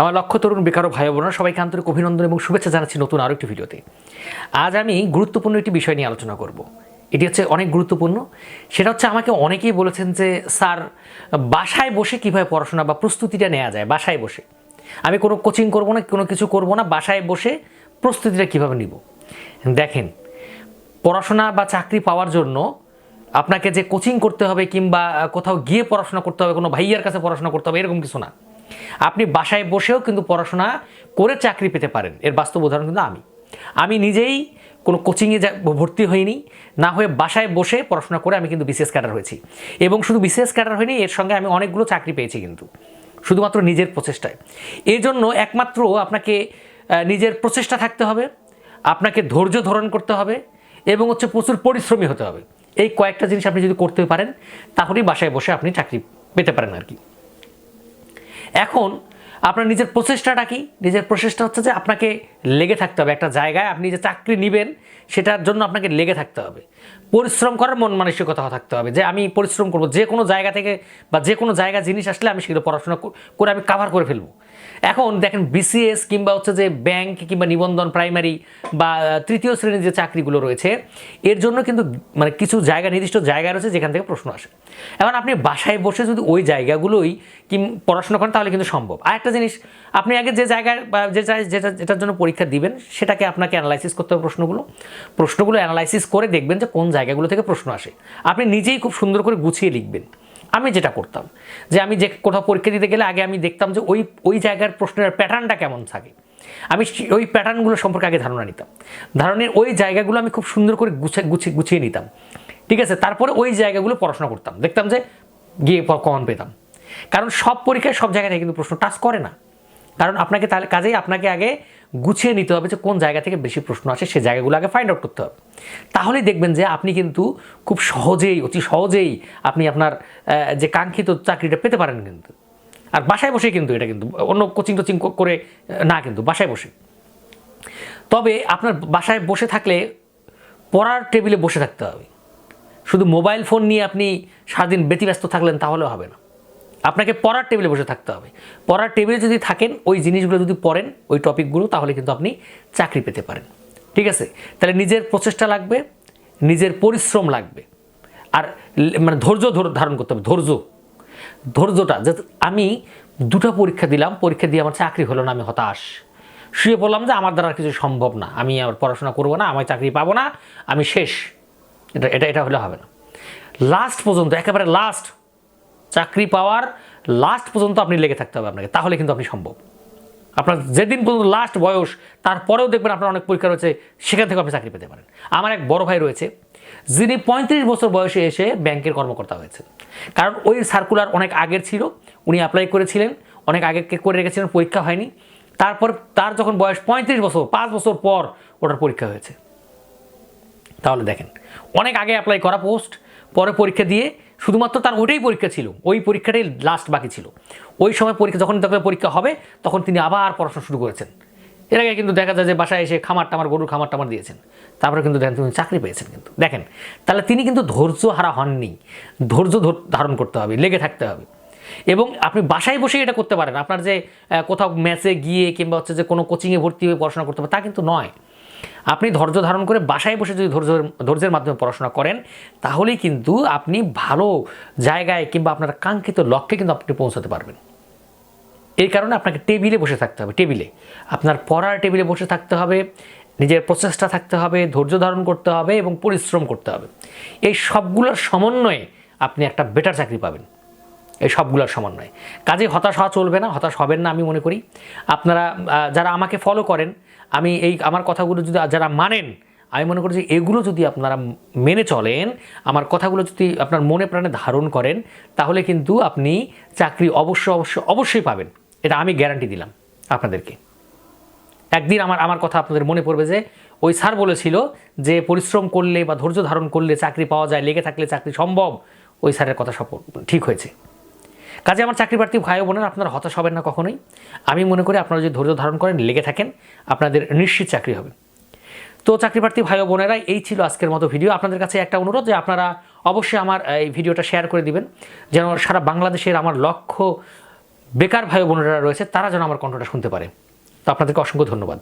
আমার লক্ষ্য তরুণ, বেকার ভাই বোনেরা সবাইকে আন্তরিক অভিনন্দন এবং শুভেচ্ছা জানাচ্ছি নতুন আরও একটি ভিডিওতে। আজ আমি গুরুত্বপূর্ণ একটি বিষয় নিয়ে আলোচনা করব। এটি হচ্ছে অনেক গুরুত্বপূর্ণ। সেটা হচ্ছে আমাকে অনেকেই বলেছেন যে, স্যার, বাসায় বসে কীভাবে পড়াশোনা বা প্রস্তুতিটা নেওয়া যায়? বাসায় বসে। আমি কোনো কোচিং করব না, কোনো কিছু করব না, বাসায় বসে প্রস্তুতিটা কীভাবে নিব? দেখেন, পড়াশোনা বা চাকরি পাওয়ার জন্য আপনাকে যে কোচিং করতে হবে কিংবা কোথাও গিয়ে পড়াশোনা করতে হবে, কোনো ভাইয়ার কাছে পড়াশোনা করতে হবে, এরকম কিছু না। আপনি বাসায় বসেও কিন্তু পড়াশোনা করে চাকরি পেতে পারেন। এর বাস্তব উদাহরণ কিন্তু আমি। আমি নিজেই কোনো কোচিংয়ে ভর্তি হইনি, না হয়ে বাসায় বসে পড়াশোনা করে আমি কিন্তু বিসিএস ক্যাডার হয়েছি। এবং শুধু বিসিএস ক্যাডার হয়নি, এর সঙ্গে আমি অনেকগুলো চাকরি পেয়েছি কিন্তু। শুধুমাত্র নিজের প্রচেষ্টায়। এই জন্য একমাত্র আপনাকে নিজের প্রচেষ্টা থাকতে হবে, আপনাকে ধৈর্য ধারণ করতে হবে এবং হচ্ছে প্রচুর পরিশ্রমী হতে হবে। এই কয়েকটা জিনিস আপনি যদি করতে পারেন, তাহলেই বাসায় বসে আপনি চাকরি পেতে পারেন আর কি। এখন আপনার নিজের প্রচেষ্টাটা কি? নিজের প্রচেষ্টা হচ্ছে যে আপনাকে লেগে থাকতে হবে। একটা জায়গায় আপনি যে চাকরি নেবেন, সেটার জন্য আপনাকে লেগে থাকতে হবে। পরিশ্রম করার মন মানসিকতা থাকতে হবে। যে আমি পরিশ্রম করব, যে কোনো জায়গা থেকে বা যে কোনো জায়গা জিনিস আসলে আমি সেগুলো পড়াশোনা করে আমি কাভার করে ফেলব। এখন দেখেন বিসিএস কিংবা হচ্ছে যে ব্যাংক কিংবা নিবন্ধন প্রাইমারি বা তৃতীয় শ্রেণির যে চাকরিগুলো রয়েছে, এর জন্য কিন্তু মানে কিছু জায়গা, নির্দিষ্ট জায়গা রয়েছে যেখান থেকে প্রশ্ন আসে। এখন আপনি বাসায় বসে যদি ওই জায়গাগুলোই কি পড়াশোনা করেন, তাহলে কিন্তু সম্ভব। আর একটা জিনিস, আপনি আগে যে জায়গায় বা যে যেটা যেটার জন্য পরীক্ষা দিবেন, সেটাকে আপনাকে অ্যানালাইসিস করতে হবে প্রশ্নগুলো। প্রশ্নগুলো অ্যানালাইসিস করে দেখবেন যে কোন জায়গাগুলো থেকে প্রশ্ন আসে। আপনি নিজেই খুব সুন্দর করে গুছিয়ে লিখবেন। আমি যেটা করতাম, যে আমি যে কোথাও পরীক্ষা দিতে গেলে আগে আমি দেখতাম যে ওই ওই জায়গার প্রশ্নের প্যাটার্নটা কেমন থাকে। আমি ওই প্যাটার্নগুলো সম্পর্কে আগে ধারণা নিতাম। ধারণের ওই জায়গাগুলো আমি খুব সুন্দর করে গুছিয়ে গুছিয়ে গুছিয়ে নিতাম। ঠিক আছে? তারপরে ওই জায়গাগুলো পড়াশোনা করতাম। দেখতাম যে গিয়ে কমন পেতাম। কারণ সব পরীক্ষায় সব জায়গায় কিন্তু প্রশ্ন টাচ করে না। কারণ আপনাকে তাহলে, কাজেই আপনাকে আগে গুছিয়ে নিতে হবে যে কোন জায়গা থেকে বেশি প্রশ্ন আসে সেই জায়গাগুলো আগে ফাইন্ড আউট করতে হবে। তাহলেই দেখবেন যে আপনি কিন্তু খুব সহজেই, অতি সহজেই আপনি আপনার যে কাঙ্ক্ষিত চাকরিটা পেতে পারেন কিন্তু। আর বাসায় বসে কিন্তু এটা কিন্তু, অন্য কোচিং টোচিং করে না কিন্তু, বাসায় বসে। তবে আপনার বাসায় বসে থাকলে পড়ার টেবিলে বসে থাকতে হবে। শুধু মোবাইল ফোন নিয়ে আপনি সারাদিন ব্যতিব্যস্ত থাকলেন তাহলেও হবে না। আপনাকে পড়ার টেবিলে বসে থাকতে হবে। পড়ার টেবিলে যদি থাকেন, ওই জিনিসগুলো যদি পড়েন, ওই টপিকগুলো, তাহলে কিন্তু আপনি চাকরি পেতে পারেন। ঠিক আছে? তাহলে নিজের প্রচেষ্টা লাগবে, নিজের পরিশ্রম লাগবে। আর মানে ধৈর্য ধর- ধারণ করতে হবে, ধৈর্য। ধৈর্যটা যে আমি দুটো পরীক্ষা দিলাম, পরীক্ষা দিয়ে আমার চাকরি হলো না, আমি হতাশ। শুয়ে বললাম যে আমার দ্বারা কিছু সম্ভব না, আমি আর পড়াশোনা করব না আমি চাকরি পাবো না, আমি শেষ। এটা এটা এটা হলে হবে না। লাস্ট পর্যন্ত, একেবারে লাস্ট চাকরি পাওয়ার লাস্ট পর্যন্ত আপনি লেগে থাকতে হবে আপনাকে, তাহলে কিন্তু আপনি সম্ভব। আপনার যেদিন পর্যন্ত লাস্ট বয়স, তারপরেও দেখবেন আপনার অনেক পরীক্ষা রয়েছে, সেখান থেকে আপনি চাকরি পেতে পারেন। আমার এক বড় ভাই রয়েছে, যিনি পঁয়ত্রিশ বছর বয়সে এসে ব্যাংকের কর্মকর্তা হয়েছে। কারণ ওই সার্কুলার অনেক আগের ছিল, উনি অ্যাপ্লাই করেছিলেন, অনেক আগে করে রেখেছিলেন, পরীক্ষা হয়নি। তারপর তার যখন বয়স পঁয়ত্রিশ বছর, পাঁচ বছর পর ওটার পরীক্ষা হয়েছে। তাহলে দেখেন, অনেক আগে অ্যাপ্লাই করা পোস্ট পরে পরীক্ষা দিয়ে শুধুমাত্র তার ওইটাই পরীক্ষা ছিল, ওই পরীক্ষাটাই লাস্ট বাকি ছিল। ওই সময় পরীক্ষা, যখন তাদের পরীক্ষা হবে, তখন তিনি আবার পড়াশোনা শুরু করেছেন। এর আগে কিন্তু দেখা যায় যে বাসায় এসে খামার টামার গরুর খামার টামার দিয়েছেন। তারপরে কিন্তু দেখেন তিনি চাকরি পেয়েছেন কিন্তু। দেখেন, তাহলে তিনি কিন্তু ধৈর্য হারা হননি। ধৈর্য ধর- ধারণ করতে হবে, লেগে থাকতে হবে। এবং আপনি বাসায় বসে এটা করতে পারেন। আপনার যে কোথাও ম্যাচে গিয়ে কিংবা হচ্ছে যে কোনো কোচিংয়ে ভর্তি হয়ে পড়াশোনা করতে হবে, তা কিন্তু নয়। আপনি ধৈর্য ধারণ করে বাসায় বসে যদি ধৈর্য ধৈর্যের মাধ্যমে পড়াশোনা করেন, তাহলেই কিন্তু আপনি ভালো জায়গায় কিংবা আপনার কাঙ্ক্ষিত লক্ষ্যে কিন্তু আপনি পৌঁছাতে পারবেন। এই কারণে আপনাকে টেবিলে বসে থাকতে হবে, টেবিলে। আপনার পড়ার টেবিলে বসে থাকতে হবে, নিজের প্রচেষ্টা থাকতে হবে, ধৈর্য ধারণ করতে হবে এবং পরিশ্রম করতে হবে। এই সবগুলোর সমন্বয়ে আপনি একটা বেটার চাকরি পাবেন। এই সবগুলোর সমন্বয়ে। কাজে হতাশ হওয়া চলবে না, হতাশ হবেন না আমি মনে করি। আপনারা যারা আমাকে ফলো করেন আমি এই আমার কথাগুলো যদি যারা মানেন, আমি মনে করি যে এগুলো যদি আপনারা মেনে চলেন, আমার কথাগুলো যদি আপনার মনে প্রাণে ধারণ করেন, তাহলে কিন্তু আপনি চাকরি অবশ্য অবশ্য অবশ্যই পাবেন। এটা আমি গ্যারান্টি দিলাম আপনাদেরকে। একদিন আমার আমার কথা আপনাদের মনে পড়বে যে ওই স্যার বলেছিল যে পরিশ্রম করলে বা ধৈর্য ধারণ করলে চাকরি পাওয়া যায়, লেগে থাকলে চাকরি সম্ভব। ওই স্যারের কথা সফল ঠিক হয়েছে। কাজে আমার চাকরি প্রার্থী ভাই বোনেরা, আপনারা হতাশ হবেন না কখনোই। আমি মনে করি আপনারা যদি ধৈর্য ধারণ করেন, লেগে থাকেন, আপনাদের নিশ্চিত চাকরি হবে। তো চাকরি প্রার্থী ভাই বোনেরা, এই ছিল আজকের মতো ভিডিও। আপনাদের কাছে একটা অনুরোধ যে আপনারা অবশ্যই আমার এই ভিডিওটা শেয়ার করে দিবেন, যেন সারা বাংলাদেশের আমার লক্ষ্য বেকার ভাই বোনেরা রয়েছে, তারা যেন আমার কণ্ঠটা শুনতে পারে। তো আপনাদেরকে অসংখ্য ধন্যবাদ।